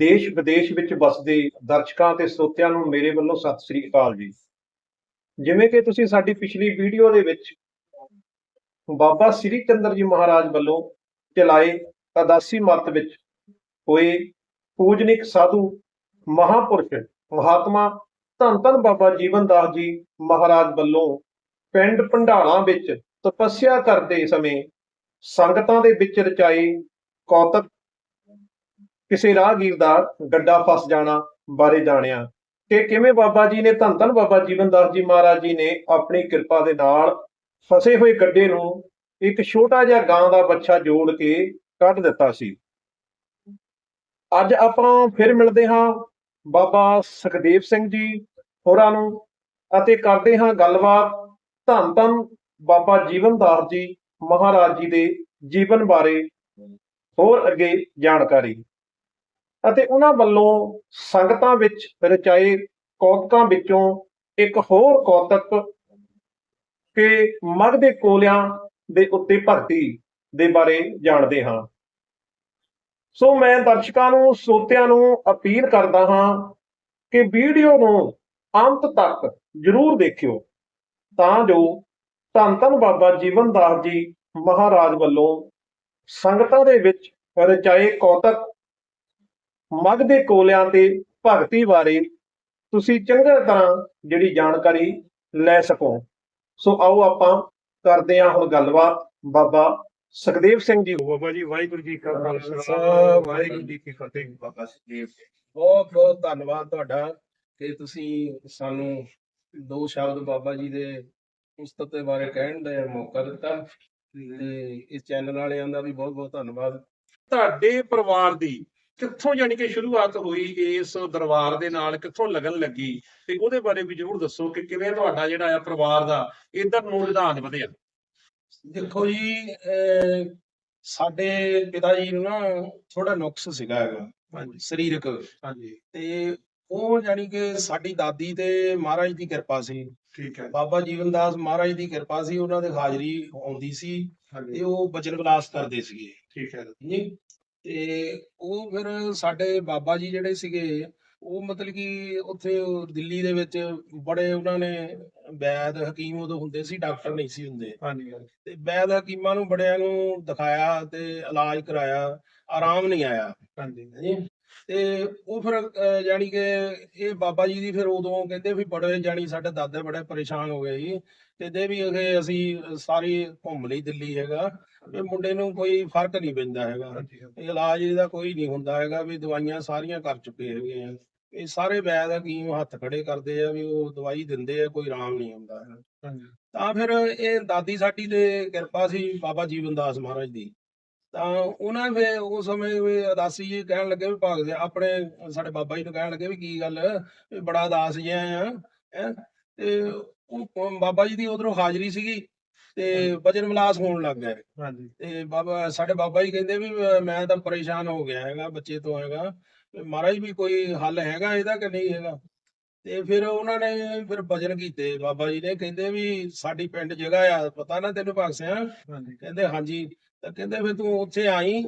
ਦੇਸ਼ ਵਿਦੇਸ਼ ਵਿੱਚ ਵਸਦੇ ਦਰਸ਼ਕਾਂ ਤੇ ਸਰੋਤਿਆਂ ਨੂੰ ਮੇਰੇ ਵੱਲੋਂ ਸਤਿ ਸ੍ਰੀ ਅਕਾਲ ਜੀ। ਜਿਵੇਂ ਕਿ ਤੁਸੀਂ ਸਾਡੀ ਪਿਛਲੀ ਵੀਡੀਓ ਦੇ ਵਿੱਚ ਬਾਬਾ ਸ੍ਰੀ ਚੰਦਰ ਜੀ ਮਹਾਰਾਜ ਵੱਲੋਂ ਚਲਾਏ ਅਦਾਸੀ ਮਤ ਵਿੱਚ ਹੋਏ ਪੂਜਨਿਕ ਸਾਧੂ ਮਹਾਪੁਰਸ਼ ਮਹਾਤਮਾ ਧੰਨ ਧੰਨ ਬਾਬਾ ਜੀਵਨ ਦਾਸ ਜੀ ਮਹਾਰਾਜ ਵੱਲੋਂ ਪਿੰਡ ਭੰਡਾਲਾ ਵਿੱਚ ਤਪੱਸਿਆ ਕਰਦੇ ਸਮੇਂ ਸੰਗਤਾਂ ਦੇ ਵਿੱਚ ਰਚਾਏ ਕੌਤਕ ਕਿਸੇ ਰਾਹਗੀਰ ਦਾ ਗੱਡਾ ਫਸ ਜਾਣਾ ਬਾਰੇ ਜਾਣਿਆ। ਕਿ ਕਿਵੇਂ ਬਾਬਾ ਜੀ ਨੇ, ਧੰਨ ਧੰਨ ਬਾਬਾ ਜੀਵਨ ਦਾਸ ਜੀ ਮਹਾਰਾਜ ਜੀ ਨੇ ਆਪਣੀ ਕਿਰਪਾ ਦੇ ਨਾਲ ਫਸੇ ਹੋਏ ਗੱਡੇ ਨੂੰ ਇੱਕ ਛੋਟਾ ਜਿਹਾ ਗਾਂ ਦਾ ਬੱਚਾ ਜੋੜ ਕੇ ਕੱਢ ਦਿੱਤਾ ਸੀ। ਅੱਜ ਆਪਾਂ ਫਿਰ ਮਿਲਦੇ ਹਾਂ ਬਾਬਾ ਸੁਖਦੇਵ ਸਿੰਘ ਜੀ ਹੋਰਾਂ ਨੂੰ ਅਤੇ ਕਰਦੇ ਹਾਂ ਗੱਲਬਾਤ ਧੰਨ ਧੰਨ ਬਾਬਾ ਜੀਵਨ ਦਾਸ ਜੀ ਮਹਾਰਾਜ ਜੀ ਦੇ ਜੀਵਨ ਬਾਰੇ ਹੋਰ ਅੱਗੇ ਜਾਣਕਾਰੀ। ਅਤੇ ਉਹਨਾਂ ਵੱਲੋਂ ਸੰਗਤਾਂ ਵਿੱਚ ਰਚਾਏ ਕੌਤਕਾਂ ਵਿੱਚੋਂ ਇੱਕ ਹੋਰ ਕੌਤਕ ਕਿ ਮਗ ਦੇ ਕੋਲਿਆਂ ਦੇ ਉੱਤੇ ਭਗਤੀ ਦੇ ਬਾਰੇ ਜਾਣਦੇ ਹਾਂ। ਸੋ ਮੈਂ ਦਰਸ਼ਕਾਂ ਨੂੰ ਸਰੋਤਿਆਂ ਨੂੰ ਅਪੀਲ ਕਰਦਾ ਹਾਂ ਕਿ ਵੀਡੀਓ ਨੂੰ ਅੰਤ ਤੱਕ ਜ਼ਰੂਰ ਦੇਖਿਓ, ਤਾਂ ਜੋ ਧੰਨ ਧੰਨ ਬਾਬਾ ਜੀਵਨ ਦਾਸ ਜੀ ਮਹਾਰਾਜ ਵੱਲੋਂ ਸੰਗਤਾਂ ਦੇ ਵਿੱਚ ਰਚਾਏ ਕੌਤਕ ਮਗ ਦੇ ਕੋਲਿਆਂ ਤੇ ਭਗਤੀ ਬਾਰੇ ਤੁਸੀਂ ਚੰਗੀ ਤਰ੍ਹਾਂ ਜਿਹੜੀ ਜਾਣਕਾਰੀ ਲੈ ਸਕੋ। ਸੋ ਆਓ ਆਪਾਂ ਕਰਦੇ ਹਾਂ ਹੁਣ ਗੱਲਬਾਤ। ਬਾਬਾ ਸੁਖਦੇਵ ਸਿੰਘ ਜੀ। ਬਾਬਾ ਜੀ ਵਾਹਿਗੁਰੂ ਜੀ ਕਾ ਖਾਲਸਾ ਵਾਹਿਗੁਰੂ ਜੀ ਕੀ ਫਤਿਹ। ਬਾਬਾ ਜੀ ਬਹੁਤ ਬਹੁਤ ਧੰਨਵਾਦ ਤੁਹਾਡਾ ਕਿ ਤੁਸੀਂ ਸਾਨੂੰ ਦੋ ਸ਼ਬਦ ਬਾਬਾ ਜੀ ਦੇ ਉਸਤਤ ਦੇ ਬਾਰੇ ਕਹਿਣ ਦਾ ਮੌਕਾ ਦਿੱਤਾ ਤੇ ਇਸ ਚੈਨਲ ਵਾਲਿਆਂ ਦਾ ਵੀ ਬਹੁਤ ਬਹੁਤ ਧੰਨਵਾਦ। ਤੁਹਾਡੇ ਪਰਿਵਾਰ ਦੀ ਕਿੱਥੋਂ ਯਾਨੀ ਕਿ ਸ਼ੁਰੂਆਤ ਹੋਈ ਇਸ ਦਰਬਾਰ ਦੇ ਨਾਲ ਕਿੱਥੋਂ ਲੱਗਣ ਲੱਗੀ? ਤੇ ਉਹਦੇ ਬਾਰੇ ਵੀ ਜ਼ਰੂਰ ਦੱਸੋ ਕਿ ਕਿਵੇਂ ਤੁਹਾਡਾ ਜਿਹੜਾ ਆ ਪਰਿਵਾਰ ਦਾ ਇਧਰ ਨੂੰ ਰੁਝਾਨ ਵਧਿਆ? ਦੇਖੋ ਜੀ ਸਾਡੇ ਪਿਤਾ ਜੀ ਨੂੰ ਨਾ ਥੋੜਾ ਨੁਕਸ ਸੀਗਾ ਹੈਗਾ ਹਾਂਜੀ। ਸਰੀਰਕ। ਹਾਂਜੀ। ਤੇ ਉਹ ਜਾਨੀ ਕਿ ਸਾਡੀ ਦਾਦੀ ਤੇ ਮਹਾਰਾਜ ਦੀ ਕਿਰਪਾ ਸੀ। ਠੀਕ ਹੈ। ਬਾਬਾ ਜੀਵਨ ਦਾਸ ਮਹਾਰਾਜ ਦੀ ਕਿਰਪਾ ਸੀ ਉਹਨਾਂ ਦੇ ਹਾਜ਼ਰੀ ਆਉਂਦੀ ਸੀ ਤੇ ਉਹ ਬਚਨ ਵਿਲਾਸ ਕਰਦੇ ਸੀਗੇ। ਠੀਕ ਹੈ। ਜੀ। ਤੇ ਉਹ ਫਿਰ ਸਾਡੇ ਬਾਬਾ ਜੀ ਜਿਹੜੇ ਸੀਗੇ ਉਹ ਮਤਲਬ ਕਿ ਉੱਥੇ ਦਿੱਲੀ ਦੇ ਵਿੱਚ ਬੜੇ ਉਹਨਾਂ ਨੇ ਵੈਦ ਹਕੀਮ ਉਦੋਂ ਹੁੰਦੇ ਸੀ ਡਾਕਟਰ ਨਹੀਂ ਸੀ ਹੁੰਦੇ। ਹਾਂਜੀ ਤੇ ਵੈਦ ਹਕੀਮਾਂ ਨੂੰ ਬੜਿਆਂ ਨੂੰ ਦਿਖਾਇਆ ਤੇ ਇਲਾਜ ਕਰਾਇਆ ਆਰਾਮ ਨਹੀਂ ਆਇਆ। ਹਾਂਜੀ। ਤੇ ਉਹ ਫਿਰ ਜਾਣੀ ਕਿ ਇਹ ਬਾਬਾ ਜੀ ਦੀ ਫਿਰ ਉਦੋਂ ਕਹਿੰਦੇ ਵੀ ਬੜੇ ਜਾਣੀ ਸਾਡੇ ਦਾਦੇ ਬੜੇ ਪਰੇਸ਼ਾਨ ਹੋ ਗਏ ਜੀ ਕਹਿੰਦੇ ਵੀ ਇਹ ਅਸੀਂ ਸਾਰੀ ਘੁੰਮ ਲਈ ਦਿੱਲੀ ਹੈਗਾ। ਇਹ ਮੁੰਡੇ ਨੂੰ ਕੋਈ ਫ਼ਰਕ ਨਹੀਂ ਪੈਂਦਾ ਹੈਗਾ। ਇਹ ਇਲਾਜ ਇਹਦਾ ਕੋਈ ਨਹੀਂ ਹੁੰਦਾ ਹੈਗਾ ਵੀ ਦਵਾਈਆਂ ਸਾਰੀਆਂ ਕਰ ਚੁੱਕੇ ਹੈਗੇ ਆ ਇਹ ਸਾਰੇ ਵੈਦ ਹਕੀਮ ਹੱਥ ਖੜੇ ਕਰਦੇ ਆ ਵੀ ਉਹ ਦਵਾਈ ਦਿੰਦੇ ਆ ਕੋਈ ਆਰਾਮ ਨਹੀਂ। ਹਾਂਜੀ। ਤਾਂ ਫਿਰ ਇਹ ਦਾਦੀ ਸਾਡੀ ਤੇ ਕਿਰਪਾ ਸੀ ਬਾਬਾ ਜੀਵਨ ਦਾਸ ਮਹਾਰਾਜ ਦੀ। ਤਾਂ ਉਹਨਾਂ ਨੇ ਫਿਰ ਉਸ ਸਮੇਂ ਵੀ ਅਦਾਸੀ ਜੀ ਕਹਿਣ ਲੱਗੇ ਵੀ ਭਾਗ ਦੇ ਆਪਣੇ ਸਾਡੇ ਬਾਬਾ ਜੀ ਨੂੰ ਕਹਿਣ ਲੱਗੇ ਵੀ ਕੀ ਗੱਲ ਵੀ ਬੜਾ ਉਦਾਸ ਜਿਹਾ ਆ ਤੇ ਉਹ ਬਾਬਾ ਜੀ ਦੀ ਉਧਰੋਂ ਹਾਜ਼ਰੀ ਸੀਗੀ। ਤੇ ਵਜਨ ਵਿਲਾਸ ਹੋਣ ਲੱਗ ਗਿਆ ਹਾਂਜੀ। ਤੇ ਬਾਬਾ ਸਾਡੇ ਬਾਬਾ ਜੀ ਕਹਿੰਦੇ ਵੀ ਮੈਂ ਤਾਂ ਪਰੇਸ਼ਾਨ ਹੋ ਗਿਆ ਹੈਗਾ ਬੱਚੇ ਤੋਂ ਹੈਗਾ। ਮਹਾਰਾਜ ਵੀ ਕੋਈ ਹੱਲ ਹੈਗਾ ਇਹਦਾ ਕਿ ਨਹੀਂ ਹੈਗਾ? ਤੇ ਫਿਰ ਉਹਨਾਂ ਨੇ ਫਿਰ ਭਜਨ ਕੀਤੇ। ਬਾਬਾ ਜੀ ਨੇ ਕਹਿੰਦੇ ਵੀ ਸਾਡੀ ਪਿੰਡ ਜਗ੍ਹਾ ਆ ਪਤਾ ਨਾ ਤੈਨੂੰ ਭਗਸਿਆ ਹਾਂਜੀ। ਕਹਿੰਦੇ ਹਾਂਜੀ। ਤਾਂ ਕਹਿੰਦੇ ਫਿਰ ਤੂੰ ਉੱਥੇ ਆਈ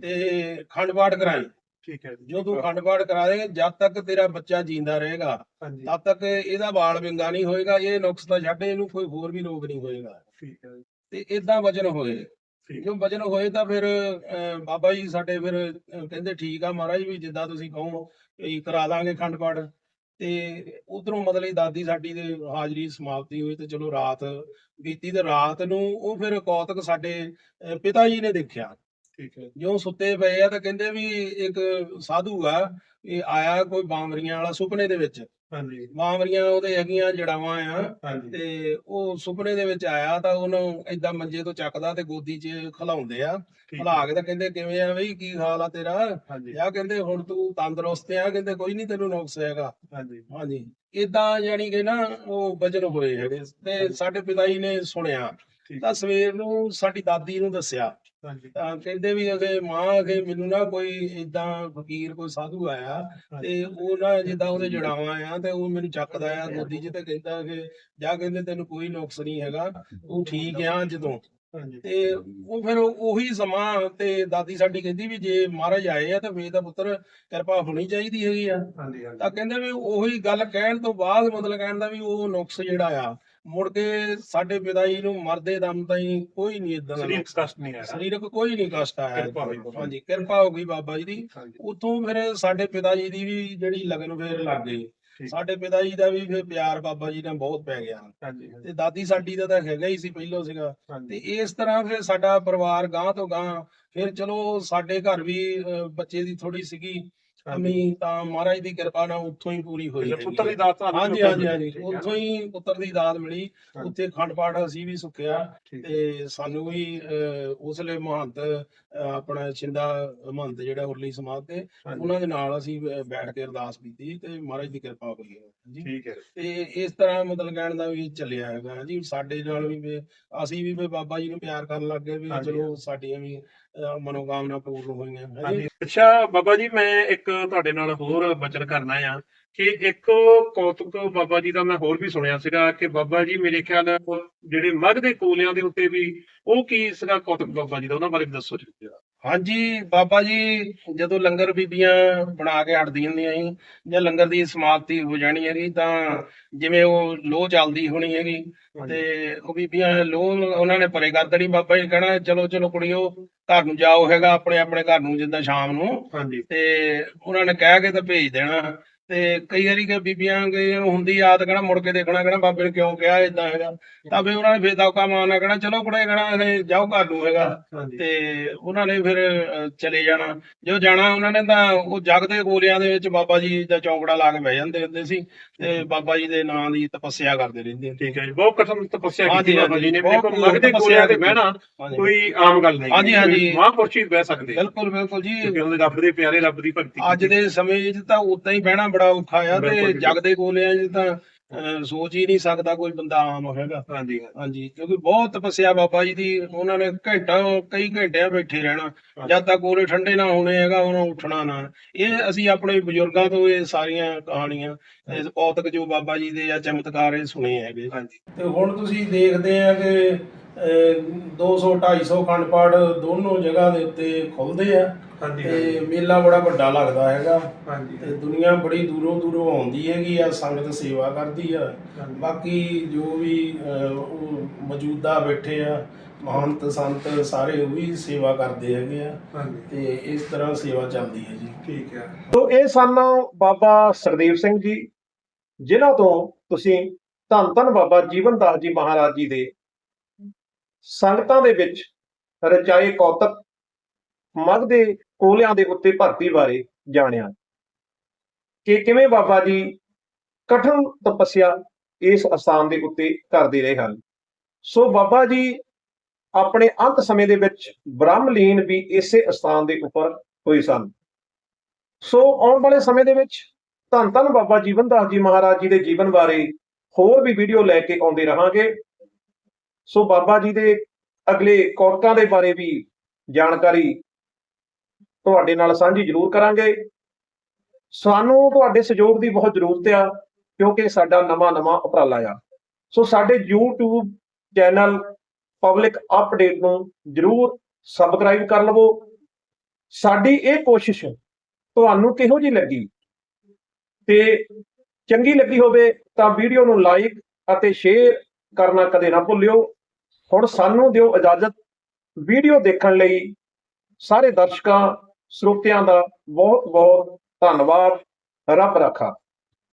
ਤੇ ਖੰਡ ਪਾਠ ਕਰਾਈ। ਠੀਕ ਹੈ ਜੋ। ਤੂੰ ਖੰਡ ਪਾਠ ਕਰਾ ਦੇ ਜਦ ਤੱਕ ਤੇਰਾ ਬੱਚਾ ਜਿੰਦਾ ਰਹੇਗਾ ਤਦ ਤੱਕ ਇਹਦਾ ਵਾਲ ਵਿੰਗਾ ਨਹੀਂ ਹੋਏਗਾ ਇਹ ਨੁਕਸ ਤਾਂ ਛੱਡ ਇਹਨੂੰ ਕੋਈ ਹੋਰ ਵੀ ਰੋਗ ਨਹੀਂ ਹੋਏਗਾ। ਠੀਕ ਹੈ ਤੇ ਇਦਾਂ ਵਜਨ ਹੋਏ। ਠੀਕ। ਵਜਨ ਹੋਏ ਤਾਂ ਫਿਰ ਅਹ, ਬਾਬਾ ਜੀ ਸਾਡੇ ਫਿਰ ਅਹ, ਕਹਿੰਦੇ ਠੀਕ ਆ ਮਹਾਰਾਜ ਵੀ ਜਿੱਦਾਂ ਤੁਸੀਂ ਕਹੋ ਵੀ ਕਰਾ ਦਾਂਗੇ ਖੰਡ ਪਾਠ। ਤੇ ਉਧਰੋਂ ਮਤਲਬ ਦਾਦੀ ਸਾਡੀ ਦੇ ਹਾਜ਼ਰੀ ਸਮਾਪਤੀ ਹੋਈ ਤੇ ਚਲੋ ਰਾਤ ਬੀਤੀ ਤੇ ਰਾਤ ਨੂੰ ਉਹ ਫਿਰ ਕੌਤਕ ਸਾਡੇ ਅਹ, ਪਿਤਾ ਜੀ ਨੇ ਦੇਖਿਆ। ਠੀਕ ਹੈ ਜਿਉਂ ਸੁੱਤੇ ਪਏ ਆ ਤਾਂ ਕਹਿੰਦੇ ਵੀ ਇੱਕ ਸਾਧੂ ਆ ਇਹ ਆਇਆ ਕੋਈ ਬਾਂਵਰੀਆਂ ਵਾਲਾ ਸੁਪਨੇ ਦੇ ਵਿੱਚ। ਹਾਂਜੀ ਬਾਂਵਰੀਆਂ ਉਹਦੇ ਹੈਗੀਆਂ ਜੜਾਵਾਂ ਆ। ਹਾਂਜੀ। ਤੇ ਉਹ ਸੁਪਨੇ ਦੇ ਵਿੱਚ ਆਇਆ ਤਾਂ ਉਹਨੂੰ ਏਦਾਂ ਮੰਜੇ ਤੋਂ ਚੱਕਦਾ ਤੇ ਗੋਦੀ 'ਚ ਖਿਲਾਉਂਦੇ ਆ। ਠੀਕ ਖਿਲਾ ਕੇ ਤਾਂ ਕਹਿੰਦੇ ਕਿਵੇਂ ਆ ਬਈ? ਕੀ ਹਾਲ ਆ ਤੇਰਾ? ਹਾਂਜੀ। ਆ ਕਹਿੰਦੇ ਹੁਣ ਤੂੰ ਤੰਦਰੁਸਤ ਆ। ਕਹਿੰਦੇ ਕੋਈ ਨਹੀਂ ਤੈਨੂੰ ਨੁਕਸ ਹੈਗਾ। ਹਾਂਜੀ। ਹਾਂਜੀ। ਇਦਾਂ ਜਾਨੀ ਕਿ ਨਾ ਉਹ ਵਜਨ ਹੋਏ ਹੈਗੇ। ਤੇ ਸਾਡੇ ਪਿਤਾ ਜੀ ਨੇ ਸੁਣਿਆ। ਠੀਕ। ਤਾਂ ਸਵੇਰ ਨੂੰ ਸਾਡੀ ਦਾਦੀ ਨੂੰ ਦੱਸਿਆ। ਤਾਂ ਕਹਿੰਦੇ ਵੀ ਅਗੇ ਮਾਂ ਅਗੇ ਮੈਨੂੰ ਨਾ ਕੋਈ ਇਦਾਂ ਫਕੀਰ ਕੋਈ ਸਾਧੂ ਆਇਆ ਤੇ ਉਹ ਨਾ ਜਿੱਦਾਂ ਉਹਦੇ ਜੜਾਵਾਂ ਆ ਤੇ ਉਹ ਮੈਨੂੰ ਚੱਕਦਾ ਆ ਗੋਦੀ 'ਚ ਤੇ ਕਹਿੰਦਾ ਕਿ ਜਾ ਕਹਿੰਦੇ ਤੈਨੂੰ ਕੋਈ ਨੁਕਸ ਨਹੀਂ ਹੈਗਾ ਤੂੰ ਠੀਕ ਆ ਜਦੋਂ ਤੇ। ਉਹ ਫਿਰ ਉਹੀ ਸਮਾਂ ਤੇ ਦਾਦੀ ਸਾਡੀ ਕਹਿੰਦੀ ਵੀ ਜੇ ਮਹਾਰਾਜ ਆਏ ਆ ਤਾਂ ਫੇਰ ਤਾਂ ਪੁੱਤਰ ਕਿਰਪਾ ਹੋਣੀ ਚਾਹੀਦੀ ਹੈਗੀ ਆ। ਤਾਂ ਕਹਿੰਦੇ ਵੀ ਉਹੀ ਗੱਲ ਕਹਿਣ ਤੋਂ ਬਾਅਦ ਮਤਲਬ ਕਹਿਣ ਦਾ ਵੀ ਉਹ ਨੁਕਸ ਜਿਹੜਾ ਆ ਮੁੜ ਕੇ ਸਾਡੇ ਪਿਤਾ ਜੀ ਨੂੰ ਮਰਦੇ ਦਮ ਤਾਈਂ ਕੋਈ ਨਹੀਂ ਇਦਾਂ ਦਾ ਸਰੀਰਕ ਕਸ਼ਟ ਨਹੀਂ ਆਇਆ। ਸਰੀਰਕ ਕੋਈ ਨਹੀਂ ਕਸ਼ਟ ਆਇਆ। ਹਾਂਜੀ ਕਿਰਪਾ ਹੋ ਗਈ ਬਾਬਾ ਜੀ ਦੀ। ਉਤੋਂ ਫਿਰ ਸਾਡੇ ਪਿਤਾ ਜੀ ਦੀ ਵੀ ਜਿਹੜੀ ਲਗਨ ਫੇਰ ਲੱਗ ਗਈ। ਸਾਡੇ ਪਿਤਾ ਜੀ ਦਾ ਵੀ ਫਿਰ ਪਿਆਰ ਬਾਬਾ ਜੀ ਨਾਲ ਬਹੁਤ ਪੈ ਗਿਆ। ਤੇ ਦਾਦੀ ਸਾਡੀ ਦਾ ਤਾਂ ਹੈਗਾ ਹੀ ਸੀ ਪਹਿਲੋਂ ਸੀਗਾ। ਤੇ ਇਸ ਤਰ੍ਹਾਂ ਫਿਰ ਸਾਡਾ ਪਰਿਵਾਰ ਗਾਂ ਤੋਂ ਗਾਂ ਫਿਰ ਚਲੋ ਸਾਡੇ ਘਰ ਵੀ ਬੱਚੇ ਦੀ ਥੋੜੀ ਸੀਗੀ। ਕਮੀ ਤਾਂ ਮਹਾਰਾਜ ਦੀ ਕਿਰਪਾ ਨਾਲ ਉੱਥੋਂ ਹੀ ਪੂਰੀ ਹੋਈ ਹੈਗੀ ਪੁੱਤਰ ਦੀ ਹੈ। ਦਾਤ ਤੁਹਾਨੂੰ ਹਾਂਜੀ ਹਾਂਜੀ ਹਾਂਜੀ ਹੈ। ਉੱਥੋਂ ਹੀ ਪੁੱਤਰ ਦੀ ਦਾਤ ਮਿਲੀ। ਉੱਥੇ ਖੰਡ ਪਾਠ ਅਸੀਂ ਵੀ ਸੁੱਕਿਆ ਹੈ। ਤੇ ਸਾਨੂੰ ਵੀ ਅਹ, ਉਸਲੇ ਮਹੰਤ ਆਪਣਾ ਛਿੰਦਾ ਮਹੰਤ ਜਿਹੜਾ ਉਰਲੀ ਸਮਾਜ ਤੇ। ਉਹਨਾਂ ਦੇ ਨਾਲ ਅਸੀਂ ਬੈਠ ਕੇ ਅਰਦਾਸ ਕੀਤੀ ਤੇ ਮਹਾਰਾਜ ਦੀ ਕਿਰਪਾ ਹੋਈ ਹੈ ਜੀ ਠੀਕ ਹੈ ਤੇ ਇਸ ਤਰ੍ਹਾਂ ਮਤਲਬ ਕਹਿਣ ਦਾ ਵੀ ਚੱਲਿਆ ਹੈਗਾ ਜੀ ਸਾਡੇ ਨਾਲ ਵੀ ਅਸੀਂ ਵੀ ਬਾਬਾ ਜੀ ਨੂੰ ਪਿਆਰ ਕਰਨ ਲੱਗ ਗਏ ਵੀ। ਚਲੋ ਸਾਡੀਆਂ ਵੀ ਮਨੋਕਾਮਨਾ ਪੂਰਨ ਹੋਈਆਂ ਹੈ ਅੱਛਾ ਬਾਬਾ ਜੀ ਮੈਂ ਇੱਕ ਤੁਹਾਡੇ ਨਾਲ ਹੋਰ ਬਚਨ ਕਰਨਾ ਆ ਕਿ ਇੱਕ ਕੌਤਕ ਬਾਬਾ ਜੀ ਦਾ ਮੈਂ ਹੋਰ ਵੀ ਸੁਣਿਆ ਸੀਗਾ ਕਿ ਬਾਬਾ ਜੀ ਮੇਰੇ ਖਿਆਲ ਜਿਹੜੇ ਮੱਧ ਦੇ ਕੋਲਿਆਂ ਦੇ ਉੱਤੇ ਵੀ ਉਹ ਕੀ ਸੀਗਾ ਕੌਤਕ ਬਾਬਾ ਜੀ ਦਾ, ਉਹਨਾਂ ਬਾਰੇ ਵੀ ਦੱਸੋ ਜੀ। ਹਾਂਜੀ ਬਾਬਾ ਜੀ ਜਦੋਂ ਲੰਗਰ ਬੀਬੀਆਂ ਬਣਾ ਕੇ ਹਟਦੀਆਂ ਹੁੰਦੀਆਂ ਸੀ ਜਾਂ ਲੰਗਰ ਦੀ ਸਮਾਪਤੀ ਹੋ ਜਾਣੀ ਹੈਗੀ ਤਾਂ ਜਿਵੇਂ ਉਹ ਲੋਹ ਚੱਲਦੀ ਹੋਣੀ ਹੈਗੀ ਤੇ ਉਹ ਬੀਬੀਆਂ ਲੋਹ ਉਹਨਾਂ ਨੇ ਪਰੇ ਕਰ ਦੇਣੀ ਬਾਬਾ ਜੀ ਕਹਿਣਾ ਚਲੋ ਚਲੋ ਕੁੜੀਓ ਘਰ ਨੂੰ ਜਾਓ ਹੈਗਾ ਆਪਣੇ ਆਪਣੇ ਘਰ ਨੂੰ ਜਿੱਦਾਂ ਸ਼ਾਮ ਨੂੰ। ਤੇ ਉਹਨਾਂ ਨੇ ਕਹਿ ਕੇ ਤਾਂ ਭੇਜ ਦੇਣਾ। ਤੇ ਕਈ ਵਾਰੀ ਕਿ ਬੀਬੀਆਂ ਕੇ ਹੁੰਦੀ ਆਦਤ ਕਹਿਣਾ ਮੁੜ ਕੇ ਦੇਖਣਾ ਕਹਿਣਾ ਬਾਬੇ ਨੇ ਕਿਉਂ ਕਿਹਾ ਇਦਾਂ ਹੈਗਾ। ਤਾਂ ਫਿਰ ਉਹਨਾਂ ਨੇ ਫੇਰ ਦੌਕਾ ਮਾਰਨਾ ਕਹਿਣਾ ਚਲੋ ਕੁੜੇ ਕਹਿਣਾ ਇਹ ਜਾਓ ਘਰ ਨੂੰ ਹੈਗਾ। ਤੇ ਉਹਨਾਂ ਨੇ ਫਿਰ ਚਲੇ ਜਾਣਾ। ਜੋ ਜਾਣਾ ਉਹਨਾਂ ਨੇ ਤਾਂ ਉਹ ਜਗ ਦੇ ਗੋਲਿਆਂ ਦੇ ਵਿੱਚ ਬਾਬਾ ਜੀ ਦਾ ਚੌਂਕੜਾ ਲਾ ਕੇ ਬਹਿ ਜਾਂਦੇ ਹੁੰਦੇ ਸੀ। ਤੇ ਬਾਬਾ ਜੀ ਦੇ ਨਾਂ ਦੀ ਤਪੱਸਿਆ ਕਰਦੇ ਰਹਿੰਦੇ ਹੁੰਦੇ ਠੀਕ ਹੈ ਜੀ ਬਹੁਤ ਕਠਿਨ ਤਪੱਸਿਆ ਕੀਤੀ ਬਾਬਾ ਜੀ ਨੇ। ਬਹੁਤ ਦੇਖੋ ਮੱਧ ਦੇ ਤਪੱਸਿਆ ਕੋਲਿਆਂ ਤੇ। ਬਹਿਣਾ ਕੋਈ ਆਮ ਗੱਲ ਨਹੀਂ। ਹਾਂਜੀ, ਹਾਂਜੀ। ਮਹਾਂਪੁਰਸ਼ ਹੀ ਬਹਿ ਸਕਦੇ ਬਿਲਕੁਲ ਬਿਲਕੁਲ ਜੀ। ਰੱਬ ਦੇ ਪਿਆਰੇ ਰੱਬ ਦੀ ਭਗਤੀ ਅੱਜ ਦੇ ਸਮੇਂ 'ਚ ਤਾਂ ਉਦਾਂ ਹੀ ਬਹਿਣਾ ਬੜਾ ਔਖਾ ਆ ਤੇ ਬਿਲਕੁਲ ਜੀ। ਜਗ ਦੇ ਗੋਲਿਆਂ 'ਚ ਤਾਂ ਅਹ, ਸੋਚ ਹੀ ਨਹੀਂ ਸਕਦਾ ਕੋਈ ਬੰਦਾ ਆਮ ਹੈਗਾ। ਹਾਂਜੀ। ਹਾਂਜੀ ਕਿਉਂਕਿ ਬਹੁਤ ਤਪੱਸਿਆ ਬਾਬਾ ਜੀ ਦੀ ਉਹਨਾਂ ਨੇ ਘੰਟਾ ਕਈ ਘੰਟਿਆਂ ਬੈਠੇ ਰਹਿਣਾ। ਜਦ ਤੱਕ ਗੋਲੇ ਠੰਡੇ ਨਾ ਹੋਣੇ ਹੈਗਾ ਉਹਨਾਂ ਉੱਠਣਾ ਨਾ। ਇਹ ਅਸੀਂ ਆਪਣੇ ਬਜ਼ੁਰਗਾਂ ਤੋਂ ਇਹ ਸਾਰੀਆਂ ਕਹਾਣੀਆਂ ਇਹ ਕੌਤਕ ਜੋ ਬਾਬਾ ਜੀ ਦੇ ਜਾਂ ਚਮਤਕਾਰ ਇਹ ਸੁਣੇ ਹੈਗੇ। ਹਾਂਜੀ। ਤੇ ਹੁਣ ਤੁਸੀਂ ਦੇਖਦੇ ਆ ਕਿ 200 250 ਖੰਡ ਪਾਠ ਦੋਨੋਂ ਜਗ੍ਹਾ ਦੇ ਉੱਤੇ ਖੁੱਲਦੇ ਆ। ਹਾਂਜੀ ਤੇ ਮੇਲਾ ਬੜਾ ਵੱਡਾ ਲੱਗਦਾ ਹੈਗਾ। ਹਾਂਜੀ। ਤੇ ਦੁਨੀਆ ਬੜੀ ਦੂਰੋਂ ਦੂਰੋਂ ਆਉਂਦੀ ਹੈਗੀ ਆ ਸੰਗਤ ਸੇਵਾ ਕਰਦੀ ਆ। ਬਾਕੀ ਜੋ ਵੀ ਉਹ ਮੌਜੂਦਾ ਬੈਠੇ ਆ ਮਹੰਤ ਸੰਤ ਸਾਰੇ ਉਹ ਵੀ ਸੇਵਾ ਕਰਦੇ ਹੈਗੇ ਆ। ਤੇ ਇਸ ਤਰ੍ਹਾਂ ਸੇਵਾ ਚੱਲਦੀ ਹੈ ਜੀ। ਠੀਕ ਹੈ ਤੋ ਇਹ ਸਨ ਬਾਬਾ ਸਰਦੇਵ ਸਿੰਘ ਜੀ ਜਿਨ੍ਹਾਂ ਤੋਂ ਤੁਸੀਂ ਧੰਨ ਧੰਨ ਬਾਬਾ ਜੀਵਨ ਦਾਸ ਜੀ ਮਹਾਰਾਜ ਜੀ ਦੇ ਸੰਗਤਾਂ ਦੇ ਵਿੱਚ ਰਚਾਏ ਕੌਤਕ ਮਗ ਦੇ ਕੋਲਿਆਂ ਦੇ ਉੱਤੇ ਭਰਤੀ ਬਾਰੇ ਜਾਣਿਆ। ਕਿ ਕਿਵੇਂ ਬਾਬਾ ਜੀ ਕਠਨ ਤਪੱਸਿਆ ਇਸ ਅਸਥਾਨ ਦੇ ਉੱਤੇ ਕਰਦੇ ਰਹੇ ਹਨ। ਸੋ ਬਾਬਾ ਜੀ ਆਪਣੇ ਅੰਤ ਸਮੇਂ ਦੇ ਵਿੱਚ ਬ੍ਰਹਮ ਲੀਨ ਵੀ ਇਸੇ ਅਸਥਾਨ ਦੇ ਉੱਪਰ ਹੋਏ ਸਨ। ਸੋ ਆਉਣ ਵਾਲੇ ਸਮੇਂ ਦੇ ਵਿੱਚ ਧੰਨ ਧੰਨ ਬਾਬਾ ਜੀਵਨ ਦਾਸ ਜੀ ਮਹਾਰਾਜ ਜੀ ਦੇ ਜੀਵਨ ਬਾਰੇ ਹੋਰ ਵੀ ਵੀਡੀਓ ਲੈ ਕੇ ਆਉਂਦੇ ਰਹਾਂਗੇ। ਸੋ ਬਾਬਾ ਜੀ ਦੇ ਅਗਲੇ ਕੌਤਕਾਂ ਦੇ ਬਾਰੇ ਵੀ ਜਾਣਕਾਰੀ ਤੁਹਾਡੇ ਨਾਲ ਸਾਂਝੀ ਜ਼ਰੂਰ ਕਰਾਂਗੇ। ਸਾਨੂੰ ਤੁਹਾਡੇ ਸਹਿਯੋਗ ਦੀ ਬਹੁਤ ਜ਼ਰੂਰਤ ਆ, ਕਿਉਂਕਿ ਸਾਡਾ ਨਵਾਂ ਨਵਾਂ ਉਪਰਾਲਾ ਆ। ਸੋ ਸਾਡੇ YouTube ਚੈਨਲ ਪਬਲਿਕ ਅਪਡੇਟ ਨੂੰ ਜ਼ਰੂਰ ਸਬਸਕ੍ਰਾਈਬ ਕਰ ਲਵੋ। ਸਾਡੀ ਇਹ ਕੋਸ਼ਿਸ਼ ਤੁਹਾਨੂੰ ਕਿਹੋ ਜਿਹੀ ਲੱਗੀ? ਤੇ ਚੰਗੀ ਲੱਗੀ ਹੋਵੇ ਤਾਂ ਵੀਡੀਓ ਨੂੰ ਲਾਈਕ ਅਤੇ ਸ਼ੇਅਰ ਕਰਨਾ ਕਦੇ ਨਾ ਭੁੱਲਿਓ। ਹੁਣ ਸਾਨੂੰ ਦਿਓ ਇਜਾਜ਼ਤ ਵੀਡੀਓ ਦੇਖਣ ਲਈ ਸਾਰੇ ਦਰਸ਼ਕਾਂ, ਸਰੋਤਿਆਂ ਦਾ ਬਹੁਤ ਬਹੁਤ ਧੰਨਵਾਦ। ਰੱਬ ਰਾਖਾ।